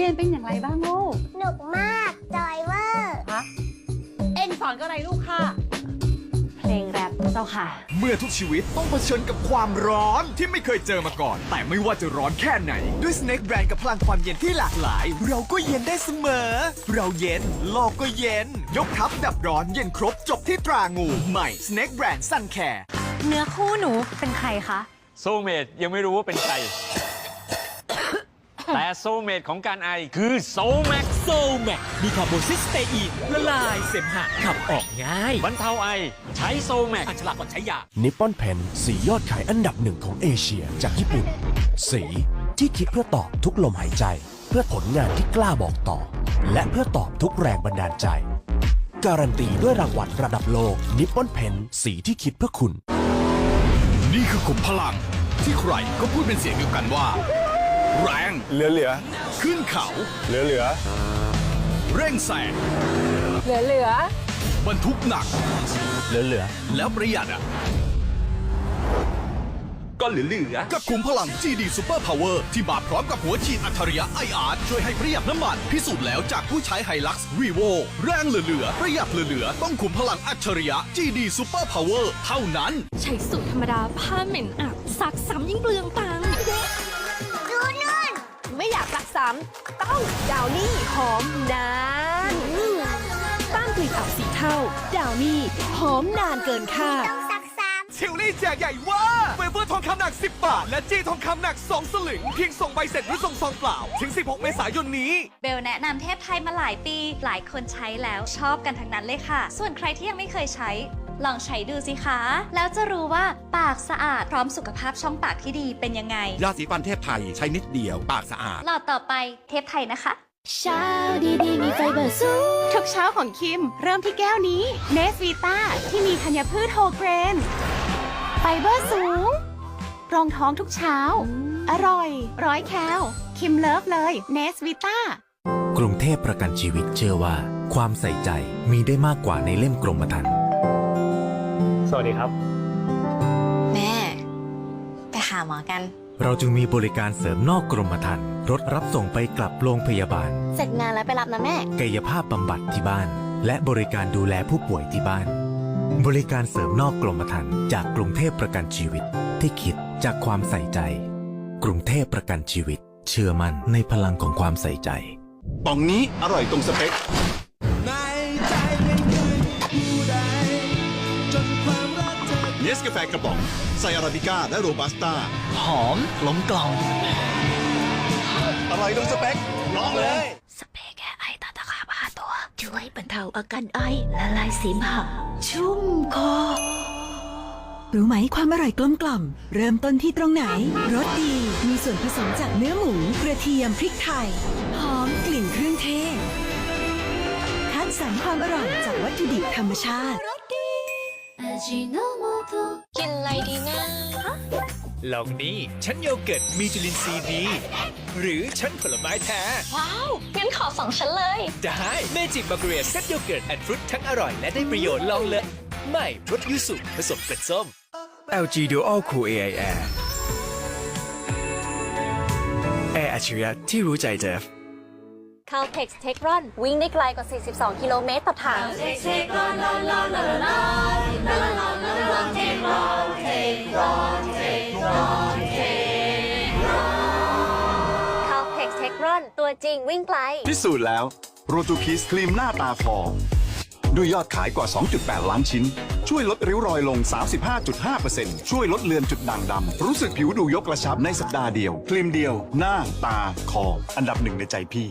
เรียนเป็นอย่างไรบ้างลูกหนุกมากจอยเวอร์ฮะเอ็นสอนก็อะไรลูกค่ะ เพลงแรปเจ้าค่ะ เมื่อทุกชีวิตต้องเผชิญกับความร้อนที่ไม่เคยเจอมาก่อน แต่ไม่ว่าจะร้อนแค่ไหน ด้วย Snake Brand กับพลังความเย็นที่หลากหลาย เราก็เย็นได้เสมอ เราเย็น โลกก็เย็น ยกทัพดับร้อนเย็นครบจบที่ตรางูใหม่ Snake Brand Sun Care เนื้อคู่หนูเป็นใครคะ โซลเมดยังไม่รู้ว่าเป็นใคร แต่โซลเมดของการไอคือโซลแม็กโซแมกมีคาร์บอนซิสเตอีนละลายเสมหะขับออกง่ายบรรเทาไอ ใช้โซลแม็กอันฉลากก่อนใช้ยานิปปอนเพนสียอดขายอันดับหนึ่งของเอเชียจากญี่ปุ่น สีที่คิดเพื่อตอบทุกลมหายใจ เพื่อผลงานที่กล้าบอกต่อ และเพื่อตอบทุกแรงบันดาลใจ การันตีด้วยรางวัลระดับโลกนิปปอนเพนสีที่คิดเพื่อคุณ นี่คือขุมพลัง ที่ใครก็พูดเป็นเสียงเดียวกันว่า แรงเหลือเหลือขึ้นเขาเหลือเหลือเร่งแซงเหลือเหลือบรรทุกหนัก เหลือเหลือแล้วประหยัดอะก็เหลือเหลือกับขุมพลัง GD Super Power ที่มาพร้อมกับหัวฉีดอัจฉริยะไออาร์ช่วยให้ประหยัดน้ำมัน พิสูจน์แล้วจากผู้ใช้ไฮลักซ์รีโวแรงเหลือๆประหยัดเหลือๆต้องขุมพลังอัจฉริยะ GD Super Power เท่านั้น ใช้สูตรธรรมดาผ้าเหม็นอับซักซ้ำยิ่งเปลืองตัง 3 ต้าดาวนี่หอมนานต้านกลิ่นอับสีเทาดาวนี่หอมนานเกินค่าต้ชิลลี่แจกใหญ่ว่าเฟเวอร์ทองคำหนัก 10 บาท และจี้ทองคำหนัก 2 สลึง เพียงส่งใบเสร็จหรือส่งซองเปล่า ถึง 16 เมษายนนี้เบลแนะนำเทพไทยมาหลายปี หลายคนใช้แล้วชอบกันทั้งนั้นเลยค่ะ ส่วนใครที่ยังไม่เคยใช้ ลองใช้ดูสิคะ แล้วจะรู้ว่าปากสะอาดพร้อมสุขภาพช่องปากที่ดีเป็นยังไง ยาสีฟันเทพไทยใช้นิดเดียวปากสะอาด หลอดต่อไปเทพไทยนะคะ เช้าดีๆมีไฟเบอร์สูงทุกเช้าของคิม เริ่มที่แก้วนี้เนสวีตาที่มีธัญพืชโฮเกรน ไฟเบอร์สูง รองท้องทุกเช้า อร่อย ร้อยแคลคิมเลิฟเลยเนสวีตากรุงเทพประกันชีวิตเชื่อว่า ความใส่ใจมีได้มากกว่าในเล่มกรมธรรม์ สวัสดีครับ แม่ ไปหาหมอกัน เราจึงมีบริการเสริมนอกกรมธรรม์รถรับส่งไปกลับโรงพยาบาล เสร็จงานแล้วไปรับนะแม่ กายภาพบำบัดที่บ้าน และบริการดูแลผู้ป่วยที่บ้าน บริการเสริมนอกกรมธรรม์จากกรุงเทพประกันชีวิตที่คิดจากความใส่ใจ กรุงเทพประกันชีวิต เชื่อมั่นในพลังของความใส่ใจ ป่องนี้อร่อยตรงสเปค เนสกาแฟกระป๋องใส่อาราบิก้าและโรบัสต้า หอมกลมกล่อมอร่อยตรงสเปคลองเลย สเปรย์แก้ไอตาตะขาบห้าตัว ช่วยบรรเทาอาการไอละลายเสมหะชุ่มคอ รู้ไหมความอร่อยกลมกล่อม เริ่มต้นที่ตรงไหนรสดีมีส่วนผสมจากเนื้อหมู กระเทียมพริกไทย หอมกลิ่นเครื่องเทศคัดสรรความอร่อยจากวัตถุดิบธรรมชาติ กินอะไรดีนะลองนี้ฉันโยเกิร์ตมีจุลินทรีย์ดี หรือฉันผลไม้แท้ ว้าว งั้นขอสองชั้นเลย ได้เมจิกบักเรียเซตโยเกิร์ตแอนด์ฟรุตทั้งอร่อยและได้ประโยชน์ลองเลยไม่รสยูสุผสมเกล็ดส้ม LG Dual Cool AI Air แอร์อัจฉริยะที่รู้ใจเจฟ Caltex Tech Run วิ่งได้ไกลกว่า 42 กิโลเมตรต่อถัง Caltex Tech Run ตัวจริงวิ่งไกล พิสูจน์แล้วโรตูคิสครีมหน้าตาฟองด้วยยอดขายกว่า 2.8 ล้านชิ้น ช่วยลดริ้วรอยลง 35.5%ช่วยลดเลือนจุดด่างดำ รู้สึกผิวดูยกกระชับในสัปดาห์เดียว ครีมเดียว หน้า ตา คอ อันดับหนึ่งในใจพี่